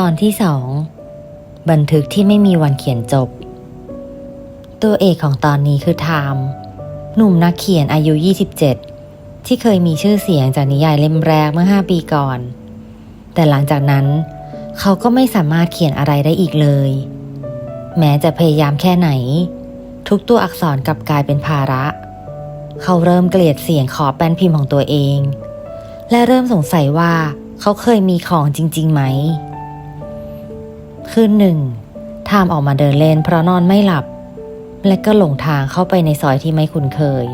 ตอนที่สองบันทึกที่ไม่มีวันเขียนจบ ตัวเอกของตอนนี้คือไทม์หนุ่มนักเขียนอายุ 27 ที่เคยมีชื่อเสียงจากนิยายเล่มแรกเมื่อ 5 ปีก่อน แต่หลังจากนั้นเขาก็ไม่สามารถเขียนอะไรได้อีกเลย แม้จะพยายามแค่ไหน ทุกตัวอักษรกลับกลายเป็นภาระ เขาเริ่มเกลียดเสียงขอแป้นพิมพ์ของตัวเอง และเริ่มสงสัยว่าเขาเคยมีของจริง ๆ ไหม คืนหนึ่งทามออกมาเดินเล่นเพราะนอนไม่หลับ และก็หลงทางเข้าไปในซอยที่ไม่คุ้นเคย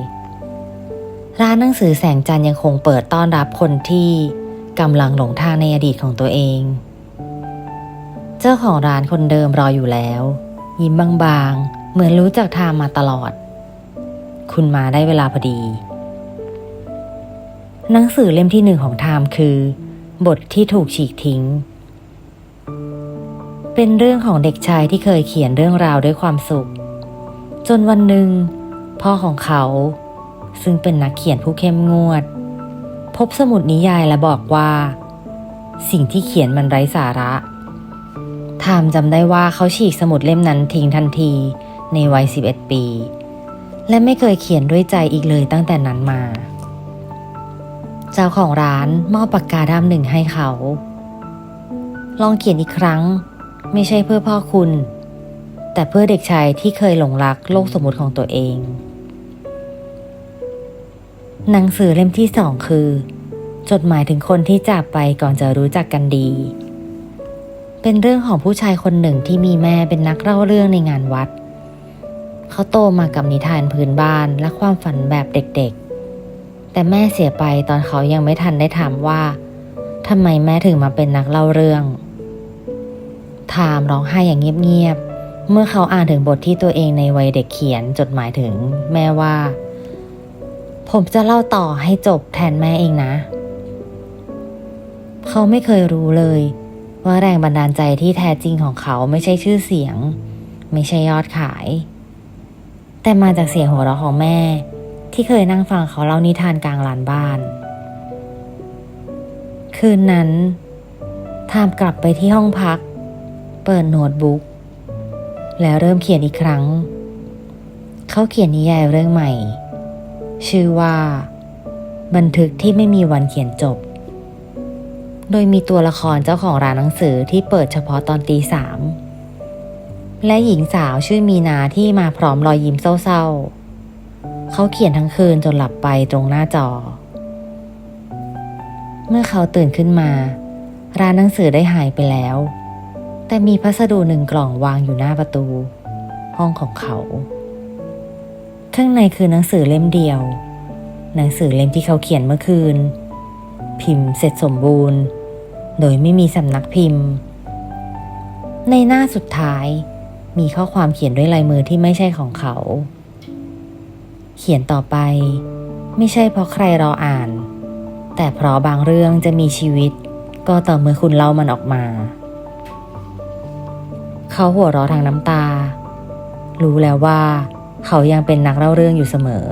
ร้านหนังสือแสงจันทร์ยังคงเปิดต้อนรับคนที่กำลังหลงทางในอดีตของตัวเอง เจ้าของร้านคนเดิมรออยู่แล้ว ยิ้มบางๆ เหมือนรู้จักทามมาตลอด คุณมาได้เวลาพอดี หนังสือเล่มที่หนึ่งของไทม์คือ บทที่ถูกฉีกทิ้ง เป็นเรื่องของเด็กชายที่เคยเขียนเรื่องราวด้วยความสุข จนวันหนึ่ง พ่อของเขา ซึ่งเป็นนักเขียนผู้เข้มงวด พบสมุดนิยายและบอกว่า สิ่งที่เขียนมันไร้สาระไทม์จำได้ว่าเขาฉีกสมุดเล่มนั้นทิ้งทันทีในวัย 11 ปี และไม่เคยเขียนด้วยใจอีกเลยตั้งแต่นั้นมา เจ้าของร้านมอบปากกาดำหนึ่งให้เขา ลองเขียนอีกครั้ง ไม่ใช่เพื่อพ่อคุณ แต่เพื่อเด็กชายที่เคยหลงรักโลกสมมติของตัวเอง หนังสือเล่มที่สองคือ จดหมายถึงคนที่จากไปก่อนจะรู้จักกันดี เป็นเรื่องของผู้ชายคนหนึ่งที่มีแม่เป็นนักเล่าเรื่องในงานวัด เขาโตมากับนิทานพื้นบ้านและความฝันแบบเด็กๆ แต่แม่เสียไปตอนเขายังไม่ทันได้ถามว่าทำไมแม่ถึงมาเป็นนักเล่าเรื่อง ทามร้องไห้อย่างเงียบๆ เมื่อเขาอ่านถึงบทที่ตัวเองในวัยเด็กเขียนจดหมายถึงแม่ว่า ผมจะเล่าต่อให้จบแทนแม่เองนะ เขาไม่เคยรู้เลย ว่าแรงบันดาลใจที่แท้จริงของเขาไม่ใช่ชื่อเสียง ไม่ใช่ยอดขาย แต่มาจากเสียงหัวเราะของแม่ ที่เคยนั่งฟังเขาเล่านิทานกลางลานบ้านคืนนั้น ทามกลับไปที่ห้องพัก ปิดโน้ตบุ๊กแล้วเริ่มเขียนอีกครั้ง เขาเขียนนิยายเรื่องใหม่ ชื่อว่า บันทึกที่ไม่มีวันเขียนจบ โดยมีตัวละครเจ้าของร้านหนังสือที่เปิดเฉพาะตอนตีสามและหญิงสาวชื่อมีนาที่มาพร้อมรอยยิ้มเศร้าๆ เขาเขียนทั้งคืนจนหลับไปตรงหน้าจอ เมื่อเขาตื่นขึ้นมา ร้านหนังสือได้หายไปแล้ว แต่มีพัสดุหนึ่งกล่องวางอยู่หน้าประตู ห้องของเขา ข้างในคือหนังสือเล่มเดียว หนังสือเล่มที่เขาเขียนเมื่อคืน พิมพ์เสร็จสมบูรณ์ โดยไม่มีสำนักพิมพ์ ในหน้าสุดท้ายมีข้อความเขียนด้วยลายมือที่ไม่ใช่ของเขา เขียนต่อไป ไม่ใช่เพราะใครรออ่าน แต่เพราะบางเรื่องจะมีชีวิต ก็ต่อเมื่อคุณเล่ามันออกมา เขาหัวเราะทางน้ำตา รู้แล้วว่า เขายังเป็นนักเล่าเรื่องอยู่เสมอ